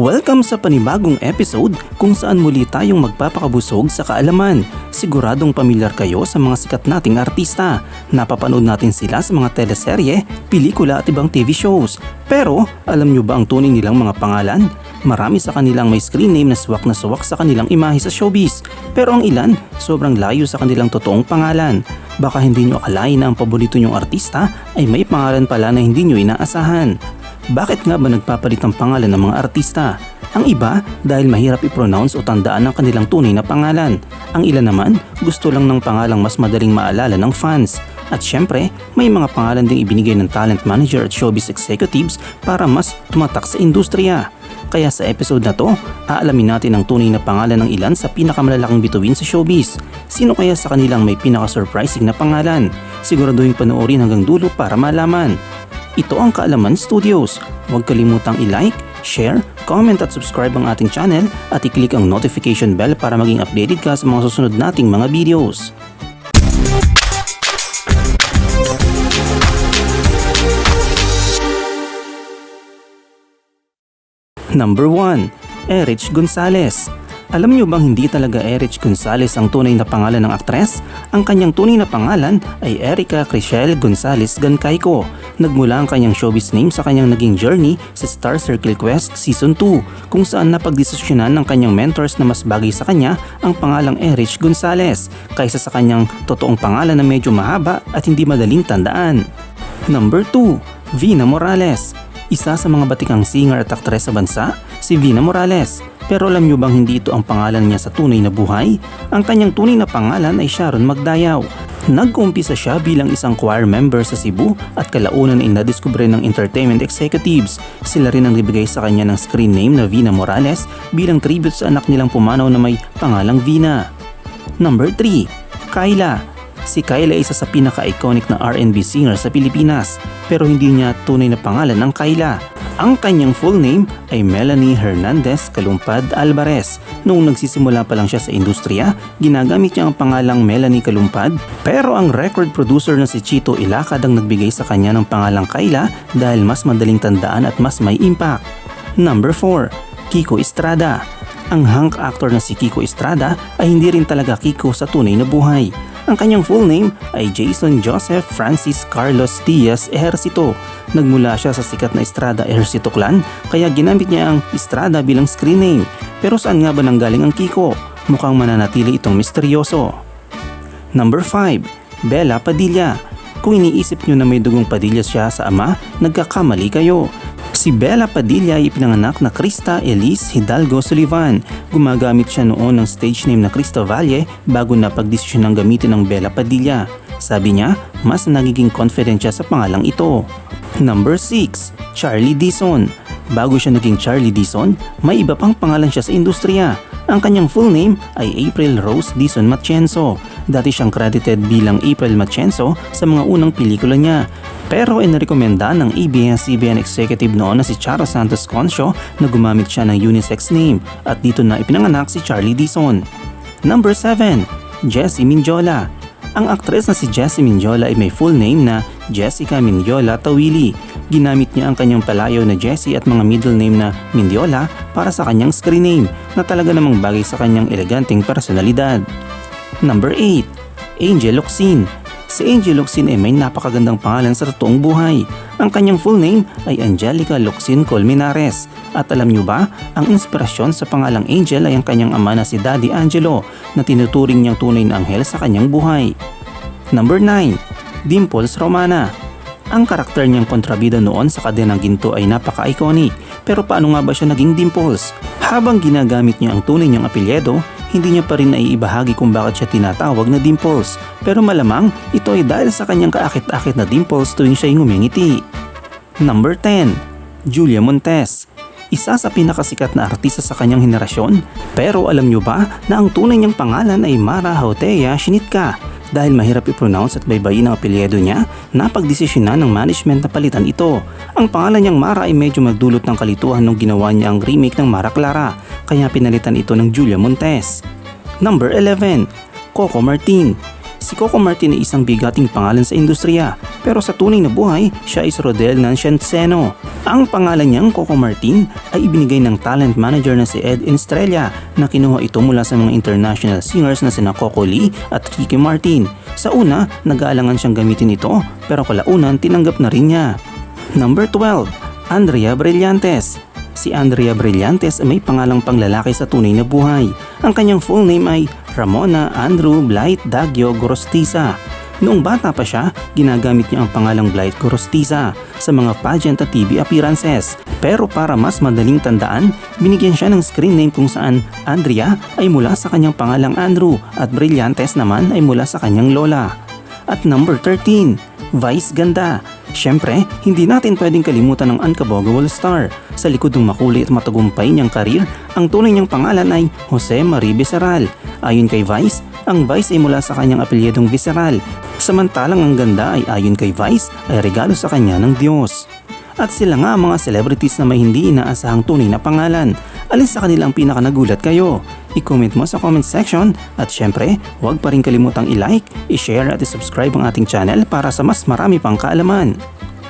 Welcome sa panibagong episode kung saan muli tayong magpapakabusog sa kaalaman. Siguradong pamilyar kayo sa mga sikat nating artista. Napapanood natin sila sa mga teleserye, pelikula at ibang TV shows. Pero alam nyo ba ang tunay nilang mga pangalan? Marami sa kanilang may screen name na swak na swak sa kanilang imahe sa showbiz. Pero ang ilan, sobrang layo sa kanilang totoong pangalan. Baka hindi nyo akalain na ang paborito nyong artista ay may pangalan pala na hindi nyo inaasahan. Bakit nga ba nagpapalit ang pangalan ng mga artista? Ang iba dahil mahirap i-pronounce o tandaan ang kanilang tunay na pangalan. Ang ilan naman gusto lang ng pangalang mas madaling maalala ng fans. At syempre, may mga pangalan ding ibinigay ng talent manager at showbiz executives para mas tumatak sa industriya. Kaya sa episode na to, aalamin natin ang tunay na pangalan ng ilan sa pinakamalalaking bituin sa showbiz. Sino kaya sa kanilang may pinaka-surprising na pangalan? Siguraduhin panoorin hanggang dulo para malaman. Ito ang Kaalaman Studios. Huwag kalimutang i-like, share, comment at subscribe ang ating channel at i-click ang notification bell para maging updated ka sa mga susunod nating mga videos. Number 1. Erich Gonzalez alam niyo bang hindi talaga Erich Gonzalez ang tunay na pangalan ng aktres? Ang kanyang tunay na pangalan ay Erica Crishel Gonzalez Gancayco. Nagmula ang kanyang showbiz name sa kanyang naging journey sa Star Circle Quest Season 2 kung saan napagdesisyonan ng kanyang mentors na mas bagay sa kanya ang pangalang Erich Gonzalez kaysa sa kanyang totoong pangalan na medyo mahaba at hindi madaling tandaan. Number 2. Vina Morales isa sa mga batikang singer at aktres sa bansa, si Vina Morales. Pero alam nyo bang hindi ito ang pangalan niya sa tunay na buhay? Ang kanyang tunay na pangalan ay Sharon Magdayaw. Nag-umpisa siya bilang isang choir member sa Cebu at kalaunan ay nadiskubre ng entertainment executives. Sila rin ang nibigay sa kanya ng screen name na Vina Morales bilang tribute sa anak nilang pumanaw na may pangalang Vina. Number 3. Kyla Si Kyla ay isa sa pinaka-iconic na R&B singer sa Pilipinas pero hindi niya tunay na pangalan ng Kyla. Ang kanyang full name ay Melanie Hernandez Kalumpad Alvarez. Noong nagsisimula pa lang siya sa industriya, ginagamit niya ang pangalang Melanie Kalumpad pero ang record producer na si Chito Ilacad ang nagbigay sa kanya ng pangalang Kyla dahil mas madaling tandaan at mas may impact. Number 4. Kiko Estrada Ang hunk actor na si Kiko Estrada ay hindi rin talaga Kiko sa tunay na buhay. Ang kanyang full name ay Jason Joseph Francis Carlos Diaz Ejercito. Nagmula siya sa sikat na Estrada Ejercito clan kaya ginamit niya ang Estrada bilang screen name. Pero saan nga ba nanggaling ang Kiko? Mukhang mananatili itong misteryoso. Number 5. Bella Padilla Kung iniisip nyo na may dugong Padilla siya sa ama, nagkakamali kayo. Si Bella Padilla ay ipinanganak na Krista Elise Hidalgo Sullivan. Gumagamit siya noon ng stage name na Krista Valle bago na pagdesisyon ng gamitin ng Bella Padilla. Sabi niya, mas nagiging confident siya sa pangalang ito. Number 6. Charlie Dison Bago siya naging Charlie Dison, may iba pang pangalan siya sa industriya. Ang kanyang full name ay April Rose Dison Matienzo. Dati siyang credited bilang April Matienzo sa mga unang pelikula niya. Pero inirekomenda ng ABS-CBN executive noon na si Charo Santos Concho na gumamit siya ng unisex name at dito na ipinanganak si Charlie Dison. Number 7. Jessie Minjola ang aktres na si Jessie Minjola ay may full name na Jessica Mindiola Tawili. Ginamit niya ang kanyang palayaw na Jessie at mga middle name na Mindiola para sa kanyang screen name na talaga namang bagay sa kanyang eleganteng personalidad. Number 8. Angel Locsin Si Angel Locsin ay may napakagandang pangalan sa totoong buhay. Ang kanyang full name ay Angelica Locsin Colmenares. At alam niyo ba, ang inspirasyon sa pangalang Angel ay ang kanyang ama na si Daddy Angelo na tinuturing niyang tunay na anghel sa kanyang buhay. Number 9. Dimples Romana ang karakter niyang kontrabida noon sa kadenang ginto ay napaka-iconic. Pero paano nga ba siya naging Dimples? Habang ginagamit niya ang tunay niyang apelyedo, hindi niya pa rin naiibahagi kung bakit siya tinatawag na Dimples. Pero malamang ito ay dahil sa kanyang kaakit-akit na dimples tuwing siya'y ngumingiti. Number 10. Julia Montes isa sa pinakasikat na artista sa kanyang henerasyon. Pero alam niyo ba na ang tunay niyang pangalan ay Mara Hautea Shinitka? Dahil mahirap i-pronounce at baybayin ang apelyido niya, napagdesisyonan ng management na palitan ito. Ang pangalan niyang Mara ay medyo magdulot ng kalituhan nung ginawa niya ang remake ng Mara Clara, kaya pinalitan ito ng Julia Montes. Number 11. Coco Martin Si Coco Martin ay isang bigating pangalan sa industriya, pero sa tunay na buhay, siya is Rodel Nancianceno. Ang pangalan niyang Coco Martin ay ibinigay ng talent manager na si Ed Estrella na kinuha ito mula sa mga international singers na sina Coco Lee at Ricky Martin. Sa una, nag-aalangan siyang gamitin ito, pero kalaunan tinanggap na rin niya. Number 12, Andrea Brillantes. Si Andrea Brillantes ay may pangalang panglalaki sa tunay na buhay. Ang kanyang full name ay Ramona Andrew Blight Dagyo Gorostiza. Noong bata pa siya, ginagamit niya ang pangalang Blight Gorostiza sa mga pageant at TV appearances. Pero para mas madaling tandaan, binigyan siya ng screen name kung saan Andrea ay mula sa kanyang pangalang Andrew at Brillantes naman ay mula sa kanyang lola. At number 13, Vice Ganda. Siyempre, hindi natin pwedeng kalimutan ang unkabogable star. Sa likod ng makulit at matagumpay niyang karir, ang tunay niyang pangalan ay Jose Marie Viceral. Ayon kay Vice, ang Vice ay mula sa kanyang apelyedong Viceral. Samantalang ang ganda ay ayon kay Vice ay regalo sa kanya ng Diyos. At sila nga mga celebrities na may hindi inaasahang tunay na pangalan. Alin sa kanilang pinaka nagulat kayo? I-comment mo sa comment section at syempre, huwag pa rin kalimutang i-like, i-share at i-subscribe ang ating channel para sa mas marami pang kaalaman.